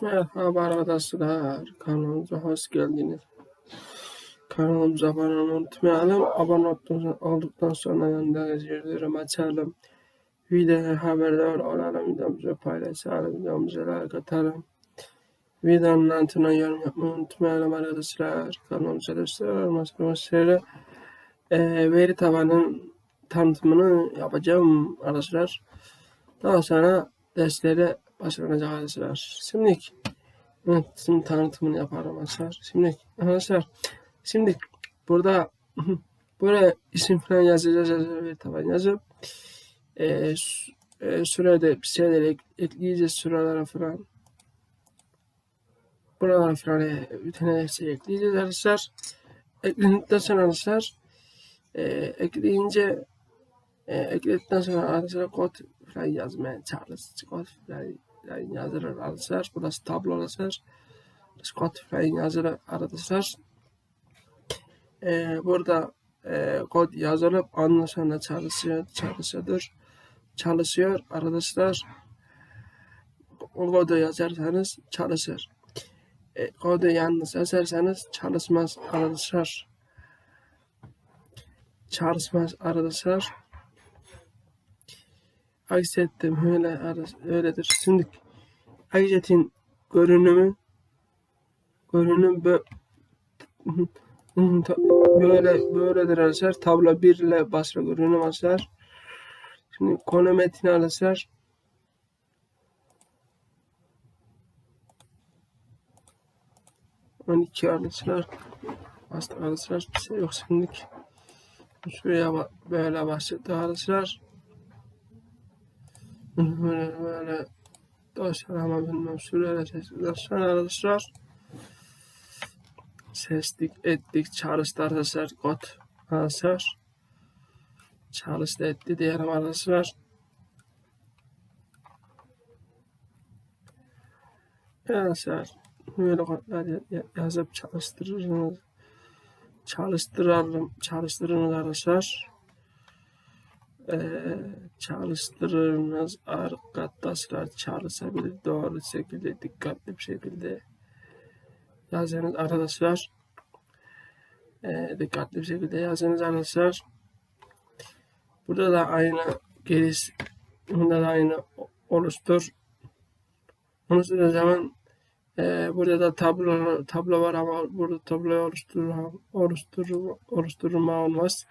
Merhaba arkadaşlar. Kanalımıza hoş geldiniz. Kanalımıza abone olmayı unutmayalım. Abone olduktan- sonra yanındaki zilleri açalım. Videoya haberdar olalım. Videomuzu paylaşalım. Videomuza like atalım. Videonun altına yorum yapmayı unutmayalım arkadaşlar. Kanalımıza destek olmasını e, veri tabanının tanıtımını yapacağım arkadaşlar. Daha sonra derslere başlanacak arkadaşlar. Şimdi şimdi tanıtımını yaparım arkadaşlar. Şimdi arkadaşlar şimdi burada buraya isim falan yazacağız yazacağız veri taban yazıp e, e, sürede bir şeyler ek- ekleyeceğiz sıralara falan. Buralara falan e, bir tane şey ekleyeceğiz arkadaşlar. Eklendikten sonra arkadaşlar e, ekleyince e, ekledikten sonra arkadaşlar kod falan yazmaya çalışırız. Kod falan falan yazılır arkadaşlar. Burası tablo kod falan yazılır arkadaşlar. E, burada e, kod yazılıp sonra çalışıyor, çalışıyordur. Çalışıyor arkadaşlar. O kodu yazarsanız çalışır. E, kodu yanlış yazarsanız çalışmaz arkadaşlar. Çalışmaz arkadaşlar. Aksettim öyle öyledir. Şimdi Akset'in görünümü görünüm bö böyle böyledir arkadaşlar. Tablo 1 ile başka görünüm arkadaşlar. Şimdi konu metni arkadaşlar. On iki arkadaşlar. Arkadaşlar bir şey yok şimdilik. Şuraya böyle başladı arkadaşlar. Böyle böyle dosyalarıma bilmem süreyle sonra arkadaşlar. Seslik ettik çalıştı arkadaşlar kod arkadaşlar. Çalıştı etti diyelim arkadaşlar. Arkadaşlar böyle kodlar ya- ya- yazıp çalıştırırız. Çalıştıralım, çalıştırınız arkadaşlar. Ee, çalıştırınız arkadaşlar çalışabilir doğru şekilde dikkatli bir şekilde yazınız arkadaşlar. Ee, dikkatli bir şekilde yazınız arkadaşlar. Burada da aynı giriş, bunda da aynı oluştur. Onu söylediği zaman e, burada da tablo tablo var ama burada tabloyu oluşturma oluşturma oluşturma olmaz.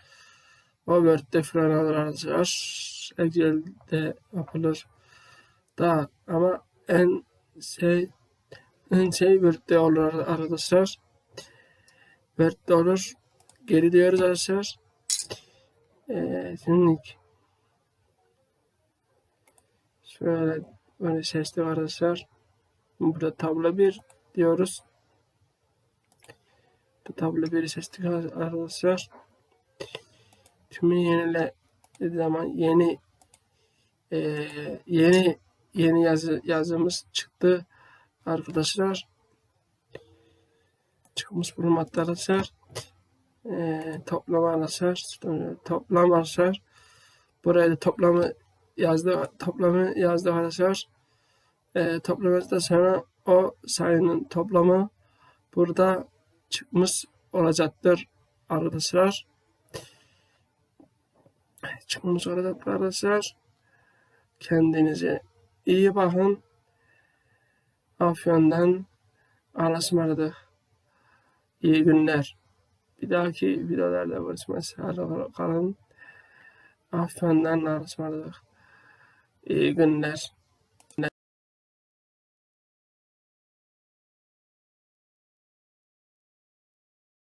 O Word'de falan alır arkadaşlar. Excel'de yapılır. Da ama en şey en şey Word'de olur arkadaşlar. Word'de olur. Geri diyoruz arkadaşlar. Ee, şimdi şöyle böyle sesli arkadaşlar. Burada tablo 1 diyoruz. Bu tablo 1'i seçtik arkadaşlar. Tümü yenile zaman yeni eee, yeni yeni yazı yazımız çıktı arkadaşlar. Çıkmış bulunmakta arkadaşlar. Eee toplama arkadaşlar. Toplam arkadaşlar. Buraya da toplamı yazdı. Toplamı yazdı arkadaşlar. Eee toplamaktan sonra o sayının toplamı burada çıkmış olacaktır arkadaşlar. Çıkmış olacaktır arkadaşlar. Kendinize iyi bakın. Afyon'dan Allah'a ısmarladık. İyi günler. Bir dahaki videolarda görüşmek üzere kalın. Afyon'dan Allah'a ısmarladık. İyi günler.